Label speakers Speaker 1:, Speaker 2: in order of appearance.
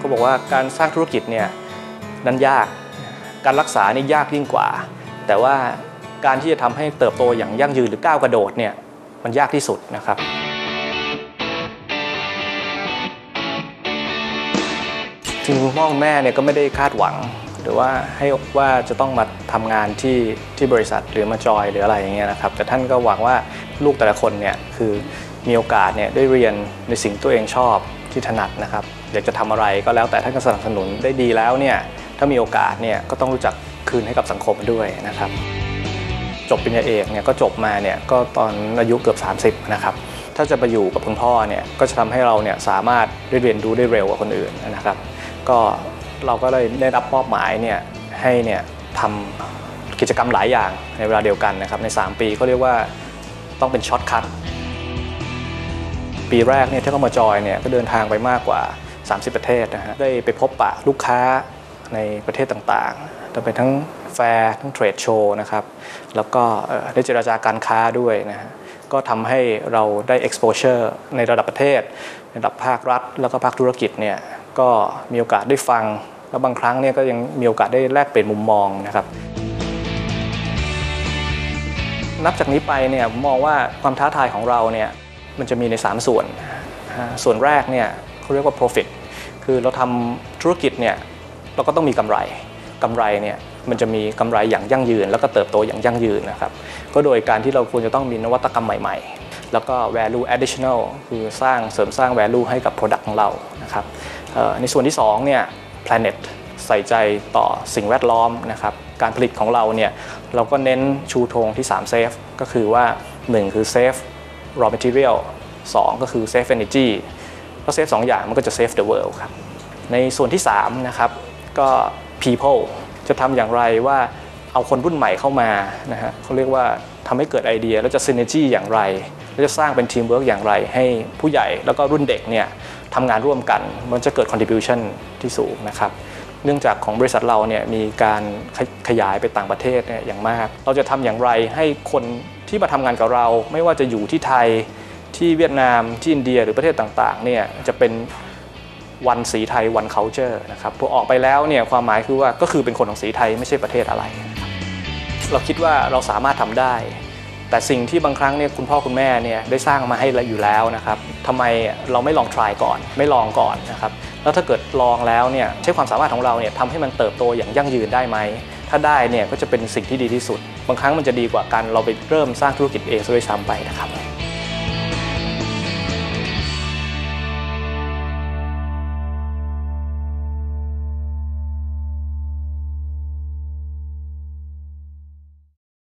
Speaker 1: เขาบอกว่าการสร้างธุรกิจเนี่ยนั้นยาก การรักษานี่ยากยิ่งกว่า แต่ว่าการที่จะทำให้เติบโตอย่างยั่งยืนหรือก้าวกระโดดเนี่ยมันยากที่สุดนะครับจริงคุณพ่อคุณแม่เนี่ยก็ไม่ได้คาดหวัง หรือว่าให้ว่าจะต้องมาทำงานที่ที่บริษัทหรือมาจอยหรืออะไรอย่างเงี้ยนะครับแต่ท่านก็หวังว่าลูกแต่ละคนเนี่ยคือมีโอกาสเนี่ยได้เรียนในสิ่งตัวเองชอบ ที่ถนัดนะครับ อยากจะทำอะไรก็แล้วแต่ท่านก็สนับสนุนได้ดีแล้วเนี่ยถ้ามีโอกาสเนี่ยก็ต้องรู้จักคืนให้กับสังคมด้วยนะครับ จบปริญญาเอกเนี่ยก็จบมาเนี่ยก็ตอนอายุเกือบ 30 นะครับ ถ้าจะไปอยู่กับคุณพ่อเนี่ยก็จะทำให้เราเนี่ยสามารถได้เรียนรู้ได้เร็วกว่าคนอื่นนะครับ ก็เราก็เลยได้รับมอบหมายเนี่ยให้เนี่ยทำกิจกรรมหลายอย่างในเวลาเดียวกันนะครับใน 3 ปีก็เรียกว่าต้องเป็นช็อตคัท ปีแรกเนี่ยที่เข้ามาจอยเนี่ยก็เดินทางไปมากกว่า 30 ประเทศนะฮะได้ไปพบปะลูกค้าในประเทศต่างๆจะเป็นทั้งแฟร์ทั้งเทรดโชว์นะครับ แล้วก็ได้เจรจาการค้าด้วยนะฮะก็ทำให้เราได้ exposure ในระดับประเทศ ในระดับภาครัฐ แล้วก็ภาคธุรกิจเนี่ยก็มีโอกาสได้ฟัง แล้วบางครั้งเนี่ยก็ยังมีโอกาสได้แลกเปลี่ยนมุมมองนะครับ นับจากนี้ไปเนี่ยผมมองว่าความท้าทายของเราเนี่ย มันจะมีใน 3 ส่วน ส่วนแรกเนี่ยเขาเรียกว่า profit คือเราทำธุรกิจเนี่ยเราก็ต้องมีกำไรกำไรเนี่ยมันจะมีกำไรอย่างยั่งยืน แล้วก็เติบโตอย่างยั่งยืนนะครับก็โดยการที่เราควรจะต้องมีนวัตกรรมใหม่ๆ แล้วก็ value additional คือสร้างเสริมสร้าง value ให้กับ product ของเรานะครับในส่วนที่2เนี่ย planet ใส่ใจต่อสิ่งแวดล้อมนะครับการผลิตของเราเนี่ยเราก็เน้นชูธงที่3 safe ก็คือว่า 1 คือ safe raw material 2 ก็คือ safe energy ก็ safe 2อย่างมันก็จะ save the world ครับ ในส่วนที่3นะครับก็ people จะทำอย่างไรว่าเอาคนรุ่นใหม่เข้ามานะฮะเขาเรียกว่าทำให้เกิดไอเดียแล้วจะ synergy อย่างไรแล้วจะสร้างเป็นทีมเวิร์กอย่างไร ให้ผู้ใหญ่แล้วก็รุ่นเด็กเนี่ยทำงานร่วมกัน มันจะเกิด contribution ที่สูงนะครับ เนื่องจากของบริษัทเราเนี่ยมีการขยายไปต่างประเทศเนี่ยอย่างมาก เราจะทำอย่างไรให้คน ที่มาทำงานกับเรา ไม่ว่าจะอยู่ที่ไทยที่เวียดนามที่อินเดียหรือประเทศต่างๆเนี่ยจะเป็นวันสีไทยวัน culture นะครับพอออกไปแล้วเนี่ยความหมายคือว่าก็คือเป็นคนของสีไทยไม่ใช่ประเทศอะไรนะครับเราคิดว่าเราสามารถทำได้ แต่สิ่งที่บางครั้งเนี่ยคุณพ่อคุณแม่เนี่ยได้สร้างมาให้เราอยู่แล้วนะครับทำไมเราไม่ลอง try ก่อน ไม่ลองก่อนนะครับแล้วถ้าเกิดลองแล้วเนี่ยใช้ความสามารถของเราเนี่ยทำให้มันเติบโตอย่างยั่งยืนได้ไหมถ้าได้เนี่ยก็จะเป็นสิ่งที่ดีที่สุด บางครั้งมันจะดีกว่าการเราไปเริ่มสร้างธุรกิจเองซะด้วยซ้ำไปนะครับ